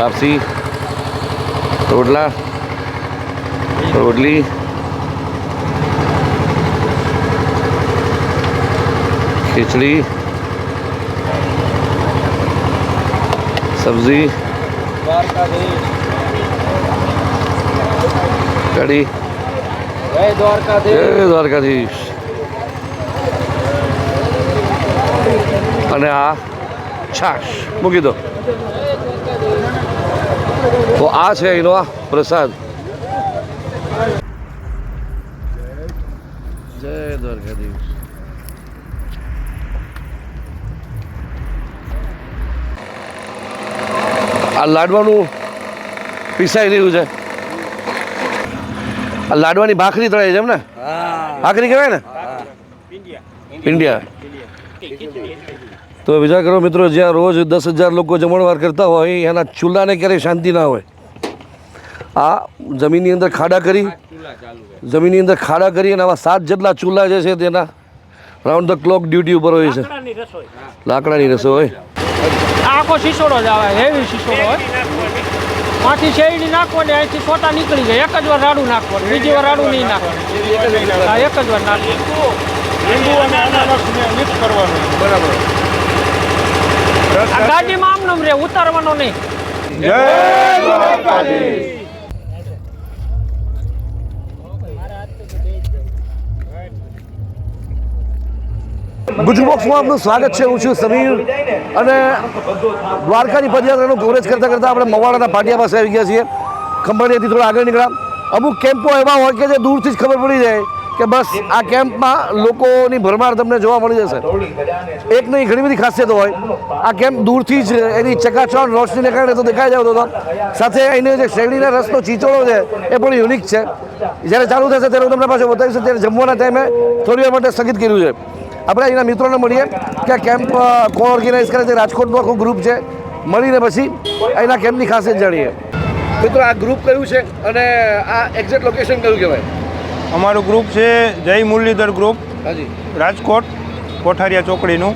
લાપસી રોટલા રોટલી ખીચડી સબ્જી કઢી જય દ્વારકાધીશ જય દ્વારકાધીશ અને આ છાશ મૂકી દો તો આ છે એનો પ્રસાદ. જય દ્વારકાધીશ. આ લાડવાનું પીસાઈ રહ્યું છે. આ લાડવાની ભાખરી તળાય છે એમ ને? ભાખરી કહેવાય ને? ઇન્ડિયા. તો વિચાર કરો મિત્રો જ્યાં રોજ દસ હજાર લોકો જમણવાર કરતા હોય એના ચૂલાને ક્યારેય શાંતિ ના હોય. આ જમીનની અંદર ખાડા કરી જમીનની અંદર ખાડા કરી અને આવા સાત જેટલા ચૂલા જે છે તેના રાઉન્ડ ધ ક્લોક ડ્યુટી ઉપર હોય છે. લાકડાની રસોઈ રસો હોય. આખો શીશોડો જ આવે હેવી શીશોડો હોય. માથી શેરડી નાખવાની અહીંથી સોટા નીકળી જાય. એક જ વાર રાડું નાખવાનું બીજી વાર રાડું નહીં નાખવાનું. હા એક જ વાર નાખવાનું. બરાબર. ગાડીમાં આમ નમ રે ઉતારવાનો નહીં. જય દ્વારકાધીશ ગુજુ આપનું સ્વાગત છે. હું છું સમીર અને દ્વારકાની પદયાત્રાનું કવરેજ કરતાં કરતાં આપણે મવાડાના પાટિયા પાસે આવી ગયા છીએ. ખંભાળિયાથી થોડા આગળ નીકળ્યા. અમુક કેમ્પો એવા હોય કે જે દૂરથી જ ખબર પડી જાય કે બસ આ કેમ્પમાં લોકોની ભરમાર તમને જોવા મળી જશે. એક નહીં, ઘણી બધી ખાસિયતો હોય. આ કેમ્પ દૂરથી જ એની ચકાચોણ રોશનીને કારણે તો દેખાઈ જતો હતો. સાથે અહીંનો જે શેરડીના રસનો ચીચોળો છે એ પણ યુનિક છે. જ્યારે ચાલુ થશે ત્યારે હું તમને પાછું બતાવીશ. ત્યારે જમવાના ટાઈમે થોડી વાર માટે સ્થગિત કર્યું છે. આપણે અહીંના મિત્રોને મળીએ કે કેમ્પ કોણ ઓર્ગેનાઇઝ કરે છે. રાજકોટનું આખું ગ્રુપ છે. મળીને પછી અહીંના કેમ્પની ખાસિયત જાણીએ. મિત્રો આ ગ્રુપ કયું છે અને આ એક્ઝેક્ટ લોકેશન કયું કહેવાય? અમારું ગ્રુપ છે જય મુરલીધર ગ્રુપ હાજી. રાજકોટ કોઠારિયા ચોકડીનું.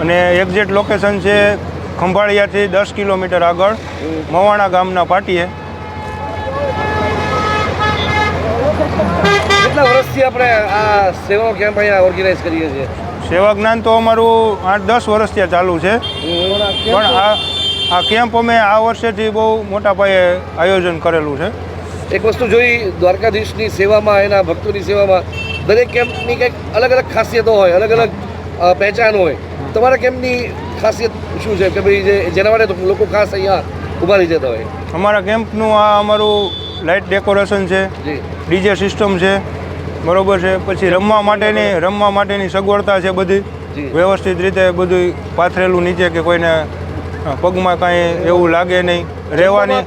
અને એક્ઝેક્ટ લોકેશન છે ખંભાળિયાથી દસ કિલોમીટર આગળ મવાણા ગામના પાટીએ. કેટલા વર્ષથી આપણે આ સેવા કેમ્પ અહીંયા ઓર્ગેનાઇઝ કરીએ છીએ? સેવા જ્ઞાન તો અમારું આઠ દસ વર્ષથી આ ચાલુ છે. પણ આ આ કેમ્પ અમે આ વર્ષેથી બહુ મોટા પાયે આયોજન કરેલું છે. એક વસ્તુ જોઈ દ્વારકાધીશની સેવામાં એના ભક્તોની સેવામાં દરેક કેમ્પની કંઈક અલગ અલગ ખાસિયતો હોય અલગ અલગ પહેચાન હોય. તમારા કેમ્પની ખાસિયત શું છે? કે ભાઈ જે જેના માટે તો લોકો ખાસ અહીંયા ઊભા રહી જતા હોય. અમારા કેમ્પનું આ અમારું લાઇટ ડેકોરેશન છે ડીજે સિસ્ટમ છે બરોબર છે. પછી રમવા માટેની રમવા માટેની સગવડતા છે બધી. વ્યવસ્થિત રીતે બધું પાથરેલું નીચે કે કોઈને પગમાં કાંઈ એવું લાગે નહીં. રહેવાની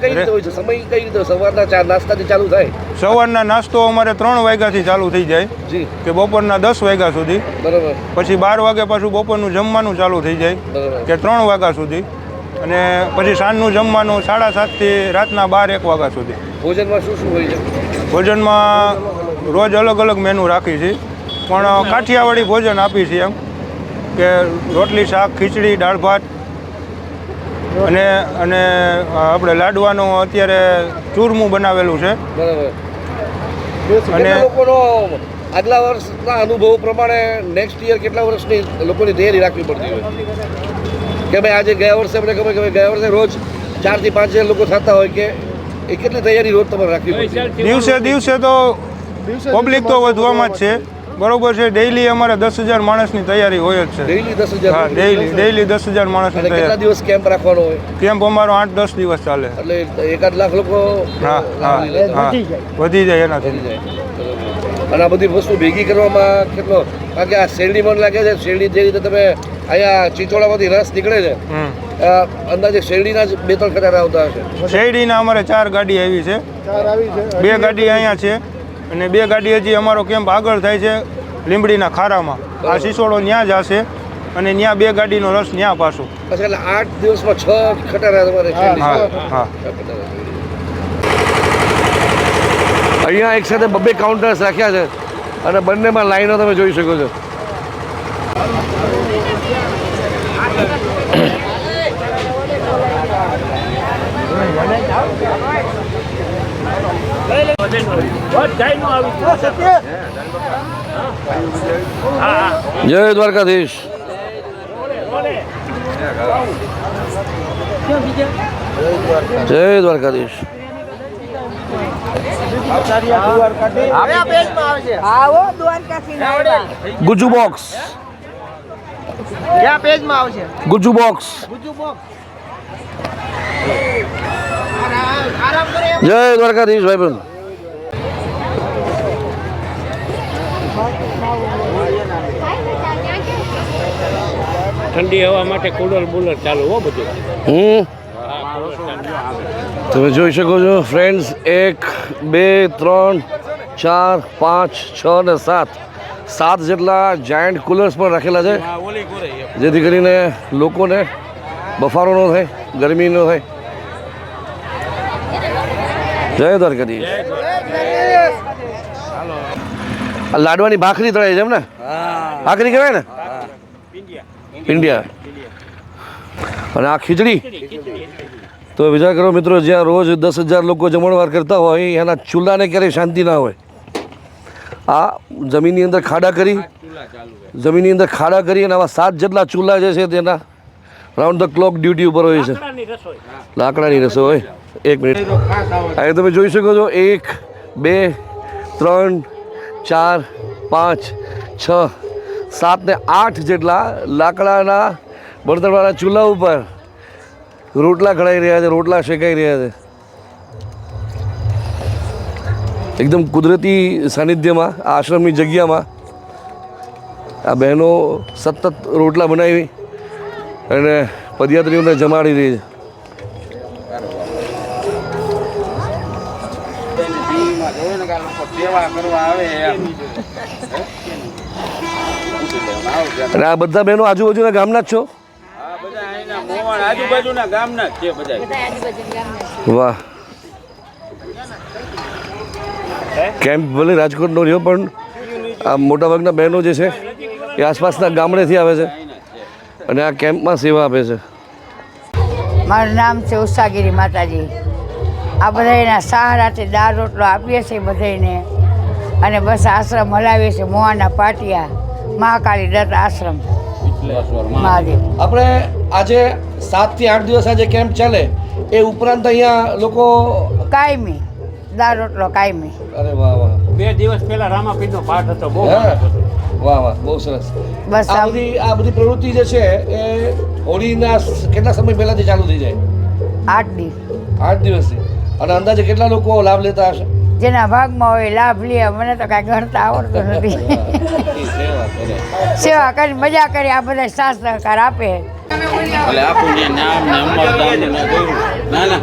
સમય કઈ રીતે સવારના ચાર નાસ્તાથી ચાલુ થાય? સવારના નાસ્તો અમારે ત્રણ વાગ્યાથી ચાલુ થઈ જાય. કે બપોરના દસ વાગ્યા સુધી. બરાબર. પછી બાર વાગે પાછું બપોરનું જમવાનું ચાલુ થઈ જાય. કે ત્રણ વાગ્યા સુધી. અને પછી સાંજનું જમવાનું સાડા સાતથી રાતના બાર એક વાગ્યા સુધી. ભોજનમાં શું શું હોય છે? ભોજનમાં રોજ અલગ અલગ મેનુ રાખી છે. પણ કાઠિયાવાડી ભોજન આપી છે એમ કે રોટલી શાક ખીચડી દાળ ભાત અને અને આપણે લાડવાનું અત્યારે ચૂરમું બનાવેલું છે. બરાબર. અને લોકોનો આગલા વર્ષના અનુભવ પ્રમાણે નેક્સ્ટ યર કેટલા વર્ષની લોકોની તૈયારી રાખવી પડતી હોય? કે ભાઈ આજે ગયા વર્ષે આપણે ખબર કે ભાઈ ગયા વર્ષે રોજ ચારથી પાંચ હજાર લોકો થતા હોય કે એ કેટલી તૈયારી રોજ તમારે રાખવી પડે દિવસે દિવસે તો પબ્લિક તો વધવામાં જ છે. બરોબર છે ડેઈલી અમારે દસ હજાર માણસની તૈયારી હોય જ છે. ડેઈલી દસ હા હજાર ડેઈલી ડેઈલી દસ હજાર માણસ કેટલા દિવસ કેમ્પ રાખવાનો હોય? કેમ્પ અમારો આઠ દસ દિવસ ચાલે. એટલે એકાદ લાખ લોકો હા હા હા. વધી જાય. એનાથી. જાય. અને આ બધી વસ્તુ ભેગી કરવામાં કેટલો? કારણ કે આ શેરડી મને લાગે છે શેરડી જે રીતે તમે અહીંયા ચીચોડામાંથી રસ નીકળે છે આ અંદાજે શેરડીના જ બે ત્રણ કટાર આવતા હશે. શેરડીના અમારે ચાર ગાડી આવી છે. બે ગાડી અહીંયા છે. અને બે ગાડી હજી અમારો કેમ્પ આગળ થાય છે લીંબડીના ખારામાં. આ સિસોડો ત્યાં જ હશે અને ત્યાં બે ગાડીનો રસ ત્યાં પાછો. એટલે આઠ દિવસમાં છ ખટારા તમારે હા હા અહીંયા એક સાથે બબ્બે કાઉન્ટર્સ રાખ્યા છે. અને બંનેમાં લાઈનો તમે જોઈ શકો છો. જય દ્વારકાધીશ. જય દ્વારકાધીશ. ગુજુ બોક્સ. કયા પેજમાં આવશે ગુજુ બોક્સ. કરે જય દ્વારકાધીશ ભાઈ બંધ ઠંડી હવા માટે કુલર બુલર ચાલુ હો બધું. હમ? તમે જોઈ શકો છો ફ્રેન્ડ્સ એક બે ત્રણ ચાર પાંચ છ ને સાત. સાત જેટલા જાયન્ટ કુલર્સ પણ રાખેલા છે જેથી કરીને લોકોને બફારો ન થાય ગરમી ન થાય. જય દ્વારકાધીશ. લાડવાની ભાખરી તળે છે એમ ને? ભાખરી કહેવાય ને? ઇન્ડિયા. અને આ ખીચડી? તો વિચાર કરો મિત્રો જ્યાં રોજ દસ હજાર લોકો જમણવાર કરતા હોય એના ચૂલાને ક્યારેય શાંતિ ના હોય. આ જમીનની અંદર ખાડા કરી જમીનની અંદર ખાડા કરી અને આવા સાત જેટલા ચૂલા જે છે તેના રાઉન્ડ ધ ક્લોક ડ્યુટી ઉપર હોય છે. લાકડાની રસો હોય. એક મિનિટ. અહીં તમે જોઈ શકો છો. એક બે ત્રણ ચાર, પાંચ, છ, સાત ને આઠ જેટલા લાકડાના બળતણવાળા ચૂલા ઉપર રોટલા ઘડાઈ રહ્યા છે, રોટલા શેકાઈ રહ્યા છે. એકદમ કુદરતી સાનિધ્યમાં આ આશ્રમની જગ્યામાં આ બહેનો સતત રોટલા બનાવી અને પદયાત્રીઓને જમાડી રહી છે. અને આ બધા બહેનો આજુબાજુના ગામના જ છો? આજુબાજુના ગામના જ છે બધા. વાહ. કેમ્પ ભલે રાજકોટનો રહ્યો પણ આ મોટાભાગના બહેનો જે છે એ આસપાસના ગામડેથી આવે છે. અને આ કેમ્પમાં સેવા આપે છે. મારું નામ છે ઉષાગીરી માતાજી. આ બધાના સહારાથી દાળ રોટલો આપીએ છીએ બધાને અને બસ આશ્રમ હલાવીએ છીએ મોહાના પાટિયા મહાકાળી દત્ત આશ્રમ. મહાદેવ. આપણે આજે સાતથી આઠ દિવસ આજે કેમ્પ ચાલે એ ઉપરાંત અહીંયા લોકો કાયમી દાળ રોટલો કાયમી. અરે વાહ વાહ. બે દિવસ પહેલા રામાપીરનો પાઠ હતો બહુ. વાહ વાહ બહુ સરસ. બસ આ બધી આ બધી પ્રવૃત્તિ જે છે એ હોળીના કેટલા સમય પહેલાથી ચાલુ થઈ જાય? આઠ દિવસ આઠ દિવસથી? અને અંદાજે કેટલા લોકો લાભ લેતા હશે? જેના ભાગમાં હોય લાભ લે મને તો કાંઈ ગણતા આવડતું નથી. સેવા કરી મજા કરી આ બધા સાથ સહકાર આપે. એટલે આખું નામ ને અમરદાન ને ના ના.